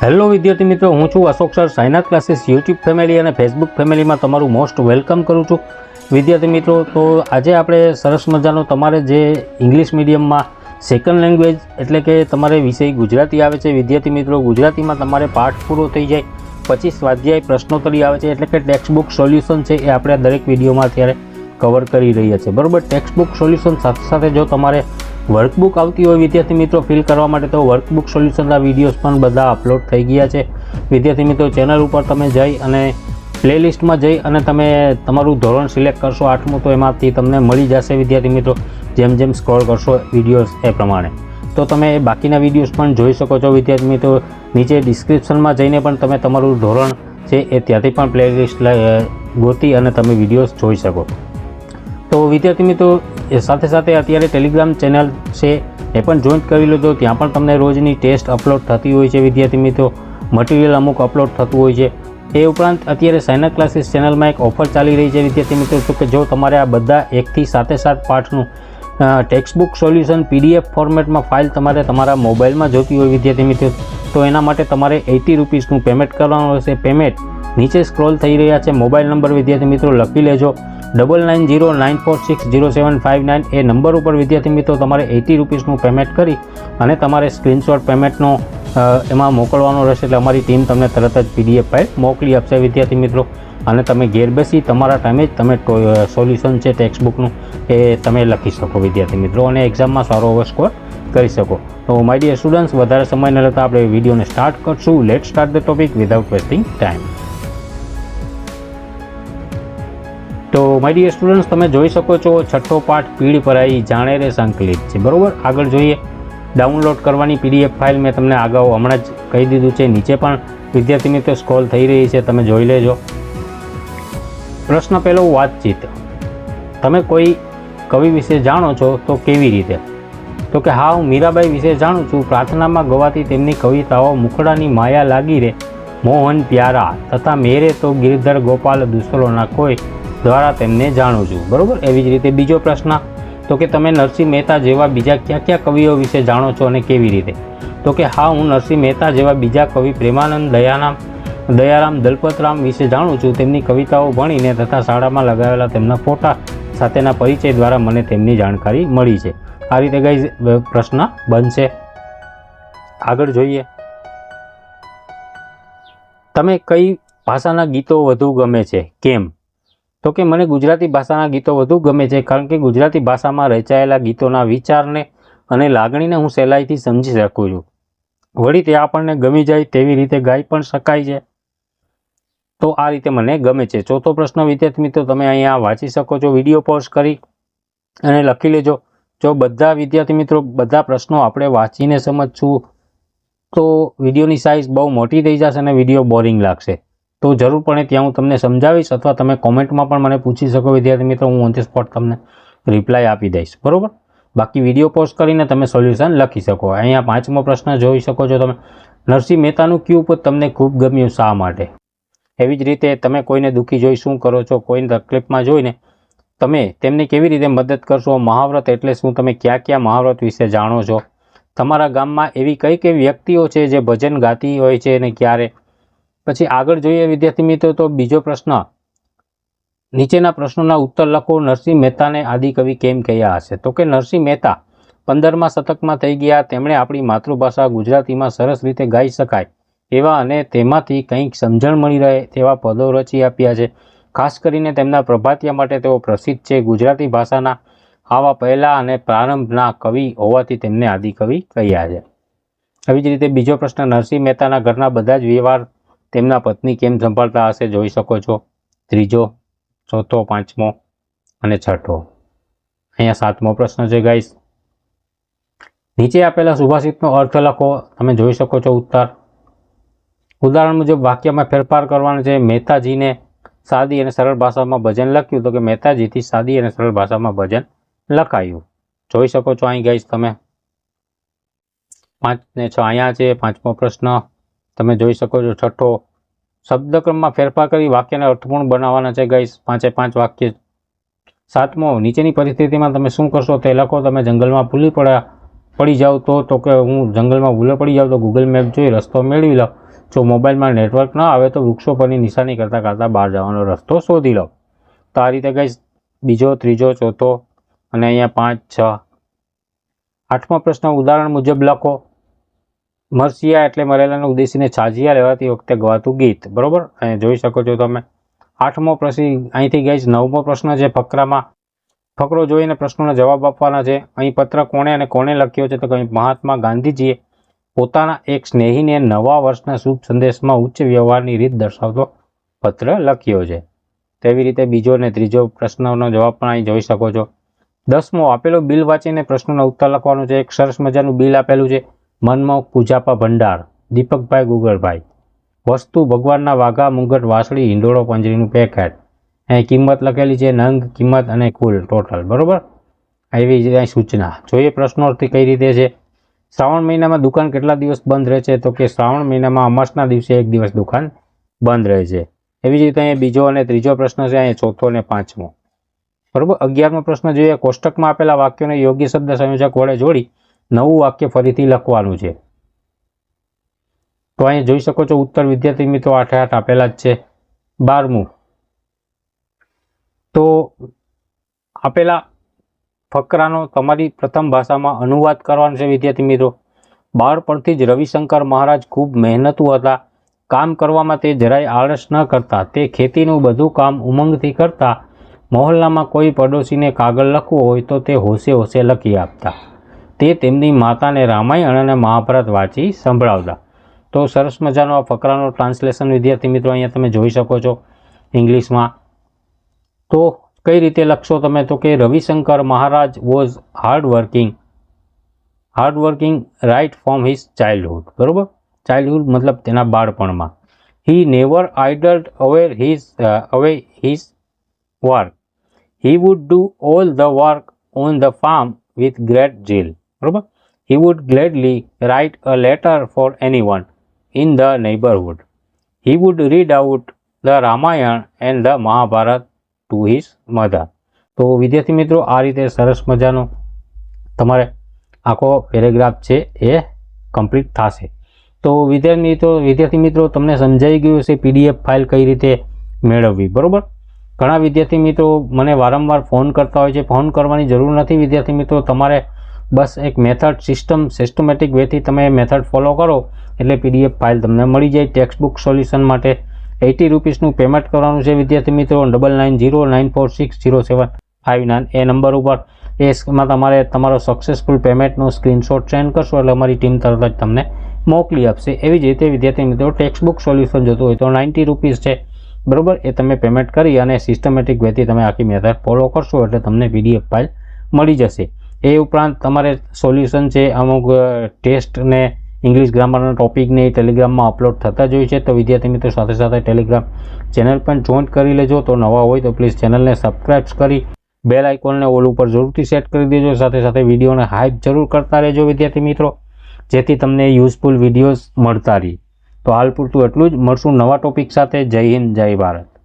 Hello વિદ્યાર્થી મિત્રો, હું છું Ashok sir. Sainath classes YouTube family અને ફેસબુક ફેમિલીમાં તમારું મોસ્ટ વેલકમ કરું છું. વિદ્યાર્થી મિત્રો, તો આજે આપણે સરસ મજાનો તમારે જે ઇંગ્લિશ મીડિયમમાં સેકન્ડ લેંગ્વેજ એટલે કે તમારે વિષય ગુજરાતી આવે છે, વિદ્યાર્થી મિત્રો, ગુજરાતીમાં તમારે પાઠ પૂરો થઈ જાય, પછી સ્વાધ્યાય પ્રશ્નોત્તરી આવે છે, એટલે કે ટેક્સ્ટ બુક સોલ્યુશન છે એ આપણે દરેક વિડીયોમાં અત્યારે કવર કરી રહ્યા છે. બરાબર ટેક્સ્ટ બુક સોલ્યુશન સાથે સાથે જો તમારે વર્કબુક આવતી હોય વિદ્યાર્થી મિત્રો ફિલ કરવા માટે તો વર્કબુક સોલ્યુશનના વિડીયોઝ પણ બધા અપલોડ થઈ ગયા છે. વિદ્યાર્થી મિત્રો ચેનલ ઉપર તમે જઈ અને પ્લેલિસ્ટમાં જઈ અને તમે તમારું ધોરણ સિલેક્ટ કરશો આઠમું, તો એમાંથી તમને મળી જશે વિદ્યાર્થી મિત્રો, જેમ જેમ સ્ક્રોલ કરશો વિડીયોઝ એ પ્રમાણે. તો તમે બાકીના વિડીયોઝ પણ જોઈ શકો છો વિદ્યાર્થી મિત્રો. નીચે ડિસ્ક્રિપ્શનમાં જઈને પણ તમે તમારું ધોરણ છે એ ત્યાંથી પણ પ્લેલિસ્ટ ગોતી અને તમે વિડીયોઝ જોઈ શકો. તો વિદ્યાર્થી મિત્રો એ સાથે સાથે અત્યારે ટેલિગ્રામ ચેનલ છે, એ પણ જોઈન્ટ કરી લેજો ત્યાં પણ તમને રોજની ટેસ્ટ અપલોડ થતી હોય છે, વિદ્યાર્થી મિત્રો. મટીરિયલ અમુક અપલોડ થતું હોય છે. એ ઉપરાંત અત્યારે સાયના ક્લાસીસ ચેનલમાં એક ઓફર ચાલી રહી છે, વિદ્યાર્થી મિત્રો. તો કે જો તમારે આ બધા એકથી સાથે સાત પાઠનું ટેક્સ્ટબુક સોલ્યુશન પીડીએફ ફોર્મેટમાં ફાઇલ તમારે તમારા મોબાઈલમાં જોતી હોય, વિદ્યાર્થી મિત્રો, તો એના માટે તમારે એઇટી રૂપીસનું પેમેન્ટ કરવાનું રહેશે પેમેન્ટ નીચે સ્ક્રોલ થઈ રહ્યા છે. મોબાઈલ નંબર વિદ્યાર્થી મિત્રો લખી લેજો. Double nine zero nine four six zero seven five nine એ નંબર ઉપર, વિદ્યાર્થી મિત્રો, તમારે એટી રૂપીસનું પેમેન્ટ કરી અને તમારે સ્ક્રીનશોટ પેમેન્ટનો એમાં મોકલવાનો રહેશે. એટલે અમારી ટીમ તમને તરત જ પીડીએફ ફાઇલ મોકલી આપશે, વિદ્યાર્થી મિત્રો. અને તમે ઘેર બેસી તમારા ટાઈમે જ તમે સોલ્યુશન છે ટેક્સ્ટબુકનું એ તમે લખી શકો, વિદ્યાર્થી મિત્રો. અને એક્ઝામમાં સારો એવો સ્કોર કરી શકો. તો માય ડિયર સ્ટુડન્ટ્સ વધારે સમય ન લેતા આપણે વિડીયોને સ્ટાર્ટ કરશું. Let start the topic without wasting time તો માય ડિયર સ્ટુડન્ટ્સ તમે જોઈ શકો છો, છઠ્ઠો પાઠ પીળી પરાઈ જાણે રે સંકલિત છે. બરાબર? આગળ જોઈએ. ડાઉનલોડ કરવાની પીડીએફ ફાઇલ મેં તમને અગાઉ હમણાં જ કહી દીધું છે. નીચે પણ વિદ્યાર્થી મિત્રો સ્કોલ થઈ રહી છે. તમે જોઈ લેજો. પ્રશ્ન પહેલો, વાતચીત. તમે કોઈ કવિ વિશે જાણો છો તો કેવી રીતે? તો કે, હા, હું મીરાબાઈ વિશે જાણું છું. પ્રાર્થનામાં ગવાતી તેમની કવિતાઓ મુખડાની માયા લાગી રે. મોહન પ્યારા. તથા મેરે તો ગિરધર ગોપાલ દુસરોના કોઈ દ્વારા તેમને જાણું છું. બરાબર? એવી જ રીતે બીજો પ્રશ્ન, તો કે તમે નરસિંહ મહેતા જેવા બીજા કયા કયા કવિઓ વિશે જાણો છો અને કેવી રીતે? તો કે હા, હું નરસિંહ મહેતા જેવા બીજા કવિ પ્રેમાનંદ દયારામ દયારામ દલપતરામ વિશે જાણું છું. તેમની કવિતાઓ ભણીને તથા શાળામાં લગાવેલા તેમના ફોટા સાથેના પરિચય દ્વારા મને તેમની જાણકારી મળી છે. આ રીતે ગઈ પ્રશ્ન બનશે? આગળ જોઈએ. તમે કઈ ભાષાના ગીતો વધુ ગમે છે? કેમ? તો કે મને ગુજરાતી ભાષાના ગીતો વધુ ગમે છે, કારણ કે ગુજરાતી ભાષામાં રચાયેલા ગીતોના વિચારને અને લાગણીને હું સહેલાઈથી સમજી શકું છું. વળી તે આપણને ગમી જાય તેવી રીતે ગાઈ પણ શકાય છે. તો આ રીતે મને ગમે છે. ચોથો પ્રશ્ન, વિદ્યાર્થી મિત્રો, તમે અહીંયા વાંચી શકો છો. વીડિયો પોઝ કરી અને લખી લેજો. જો બધા વિદ્યાર્થી મિત્રો, બધા પ્રશ્નો આપણે વાંચીને સમજશું, તો વિડીયોની સાઇઝ બહુ મોટી થઈ જશે અને વીડિયો બોરિંગ લાગશે. તો જરૂર પડે ત્યાં હું તમને સમજાવીશ અથવા તમે કોમેન્ટમાં પણ મને પૂછી શકો, વિદ્યાર્થી મિત્રો, હું ઓન ધી સ્પોટ તમને રિપ્લાય આપી દઈશ. બરાબર? બાકી વીડિયો પોસ્ટ કરીને તમે સોલ્યુશન લખી શકો. અહીંયા પાંચમો પ્રશ્ન જોઈ શકો છો તમે. નરસિંહ મહેતાનું ક્યુ પદ તમને ખૂબ ગમ્યું શા માટે? એવી જ રીતે તમે કોઈને દુઃખી જોઈ શું કરો છો? કોઈને તકલીફમાં જોઈને તમે તેમને કેવી રીતે મદદ કરશો? મહાવ્રત એટલે શું? તમે કયા કયા મહાવ્રત વિશે જાણો છો? તમારા ગામમાં એવી કઈ કઈ વ્યક્તિઓ છે જે ભજન ગાતી હોય છે અને ક્યારે પછી આગળ જોઈએ વિદ્યાર્થી મિત્રો, તો બીજો પ્રશ્ન. નીચેના પ્રશ્નોના ઉત્તર લખો. નરસિંહ મહેતાને આદિકવિ કેમ કહ્યા હશે? તો કે નરસિંહ મહેતા પંદરમા શતકમાં થઈ ગયા. તેમણે આપણી માતૃભાષા ગુજરાતીમાં સરસ રીતે ગાઈ શકાય એવા અને તેમાંથી કંઈક સમજણ મળી રહે તેવા પદો રચી આપ્યા છે. ખાસ કરીને તેમના પ્રભાતિયા માટે તેઓ પ્રસિદ્ધ છે ગુજરાતી ભાષાના આવા પહેલા અને પ્રારંભના કવિ હોવાથી તેમને આદિકવિ કહ્યા છે. આવી જ રીતે બીજો પ્રશ્ન. નરસિંહ મહેતાના ઘરના બધા જ વ્યવહાર તેમના પત્ની કેમ સંભાળતા હશે જોઈ શકો છો. ત્રીજો, ચોથો, પાંચમો અને છઠ્ઠો. અહીંયા સાતમો પ્રશ્ન છે ગાઈસ. નીચે આપેલા સુભાષિતનો અર્થ લખો. તમે જોઈ શકો છો ઉત્તર. ઉદાહરણ મુજબ વાક્યમાં ફેરફાર કરવાનો છે. મહેતાજીને સાદી અને સરળ ભાષામાં ભજન લખ્યું તો કે મહેતાજીથી સાદી અને સરળ ભાષામાં ભજન લખાયું. જોઈ શકો છો અહીં ગઈશ તમે. પાંચ ને છ અહીંયા છે. પાંચમો પ્રશ્ન. તમે જોઈ શકો છો છઠ્ઠો શબ્દક્રમમાં ફેરફાર કરી વાક્યને અર્થપૂર્ણ બનાવવાના છે. ગાઈસ, પાંચે પાંચ વાક્ય. સાતમો, નીચેની પરિસ્થિતિમાં તમે શું કરશો તે લખો. તમે જંગલમાં ભૂલી પડ્યા, પડી જાઓ તો તો કે હું જંગલમાં ભૂલે પડી જાઉં તો ગૂગલ મેપ જોઈ રસ્તો મેળવી લો. જો મોબાઈલમાં નેટવર્ક ન આવે તો વૃક્ષો પરની નિશાની કરતાં કરતાં બહાર જવાનો રસ્તો શોધી લો. તો આ રીતે ગઈ બીજો, ત્રીજો, ચોથો અને અહીંયા પાંચ, છ. આઠમો પ્રશ્ન ઉદાહરણ મુજબ લખો. મરસિયા એટલે મરેલાને ઉદ્દેશીને છાજિયા લેવાતી વખતે ગવાતું ગીત. બરોબર? અહીંયા જોઈ શકો છો તમે. આઠમો પ્રશ્ન, અહીંથી ગઈ નવમો પ્રશ્ન છે ફકરામાં. ફકરો જોઈને પ્રશ્નોના જવાબ આપવાના છે. અહીં પત્ર કોણે અને કોણે લખ્યો છે તો કંઈ મહાત્મા ગાંધીજીએ પોતાના એક સ્નેહીને નવા વર્ષના શુભ સંદેશમાં ઉચ્ચ વ્યવહારની રીત દર્શાવતો પત્ર લખ્યો છે. તેવી રીતે બીજો અને ત્રીજો પ્રશ્નનો જવાબ પણ અહીં જોઈ શકો છો. દસમો, આપેલો બિલ વાંચીને પ્રશ્નોના ઉત્તર લખવાનું છે. એક સરસ મજાનું બિલ આપેલું છે. મનમોહક પૂજાપા ભંડાર, દીપકભાઈ ગુગળભાઈ. વસ્તુ ભગવાનના વાઘા, મુંગટ, વાસળી, હિંડોળો, પંજરીનું પેકેટ અહીં કિંમત લખેલી છે નંગ, કિંમત અને કુલ ટોટલ બરાબર? એવી જ અહીં સૂચના. જોઈએ પ્રશ્નોથી કઈ રીતે છે. શ્રાવણ મહિનામાં દુકાન કેટલા દિવસ બંધ રહે છે? તો કે શ્રાવણ મહિનામાં અમાસના દિવસે એક દિવસ દુકાન બંધ રહે છે. એવી જ રીતે અહીંયા બીજો અને ત્રીજો પ્રશ્ન છે અહીંયા ચોથો અને પાંચમો. બરોબર? અગિયારમો પ્રશ્ન જોઈએ. કોષ્ટકમાં આપેલા વાક્યોને યોગ્ય શબ્દ સંયોજક વડે જોડી નવું વાક્ય ફરીથી લખવાનું છે. તો અહીંયા જોઈ શકો છો ઉત્તર વિદ્યાર્થી મિત્રો આઠે આઠ આપેલા જ છે. બારમું. તો આપેલા ફકરાનો તમારી પ્રથમ ભાષામાં અનુવાદ કરવાનો છે વિદ્યાર્થી મિત્રો. બાળપણથી જ રવિશંકર મહારાજ ખૂબ મહેનતુ હતા. કામ કરવામાં તે જરાય આળસ ન કરતા. તે ખેતીનું બધું કામ ઉમંગથી કરતા. મહોલ્લામાં કોઈ પડોશીને કાગળ લખવો હોય તો તે હોશે હોશે લખી આપતા. તે તેમની માતાને રામાયણ અને મહાભારત વાંચી સંભળાવતા. તો સરસ મજાનો આ ફકરાનો ટ્રાન્સલેશન વિદ્યાર્થી મિત્રો અહીંયા તમે જોઈ શકો છો ઇંગ્લિશમાં. તો કઈ રીતે લખશો તમે? તો કે Ravishankar Maharaj was hard working hard working right from his childhood બરાબર? ચાઇલ્ડહુડ મતલબ તેના બાળપણમાં. He never idled away his away his work he would do all the work on the farm with great zeal બરોબર? He would gladly write a letter for any one in the neighbourhood he would read out the Ramayana and the Mahabharata to his mother તો વિદ્યાર્થી મિત્રો, આ રીતે સરસ મજાનો તમારે આખો પેરેગ્રાફ છે એ કમ્પ્લીટ થશે. તો વિદ્યાર્થી મિત્રો વિદ્યાર્થી મિત્રો, તમને સમજાઈ ગયું છે પીડીએફ ફાઇલ કઈ રીતે મેળવવી, બરોબર? ઘણા વિદ્યાર્થી મિત્રો મને વારંવાર ફોન કરતા હોય છે. ફોન કરવાની જરૂર નથી વિદ્યાર્થી મિત્રો. તમારે બસ એક મેથડ સિસ્ટમ સિસ્ટમેટિક વેથી તમે મેથડ ફોલો કરો, એટલે પીડીએફ ફાઇલ તમને મળી જાય. ટેક્સ્ટ બુક સોલ્યુશન માટે એટી રૂપીસનું પેમેન્ટ કરવાનું છે, વિદ્યાર્થી મિત્રો. Double nine zero nine four six zero seven five nine એ નંબર ઉપર એમાં તમારે તમારો સક્સેસફુલ પેમેન્ટનો સ્ક્રીનશોટ સેન્ડ કરશો, એટલે અમારી ટીમ તરત જ તમને મોકલી આપશે. એવી જ રીતે વિદ્યાર્થી મિત્રો ટેક્સ્ટ બુક સોલ્યુશન જોતું હોય તો નાઇન્ટી રૂપીસ છે. બરોબર? એ તમે પેમેન્ટ કરી અને સિસ્ટમેટિક વેથી તમે આખી મેથડ ફોલો કરશો, એટલે તમને પીડીએફ ફાઇલ મળી જશે. એ ઉપરાંત તમારે સોલ્યુશન છે, અમુક ટેસ્ટ ને ઇંગ્લિશ ગ્રામરના ટોપિકને એ ટેલિગ્રામમાં અપલોડ થતા જ હોય છે. તો વિદ્યાર્થી મિત્રો, સાથે સાથે ટેલિગ્રામ ચેનલ પણ જોઈન્ટ કરી લેજો. તો નવા હોય તો પ્લીઝ ચેનલને સબસ્ક્રાઈબ કરી બેલ આઇકોનને ઓલ ઉપર જરૂરથી સેટ કરી દેજો. સાથે સાથે વિડીયોને હાઇપ જરૂર કરતા રહેજો વિદ્યાર્થી મિત્રો, જેથી તમને યુઝફુલ વિડીયોઝ મળતા રહી. તો હાલ પૂરતું એટલું જ. મળશું નવા ટોપિક સાથે. જય હિન્દ, જય ભારત.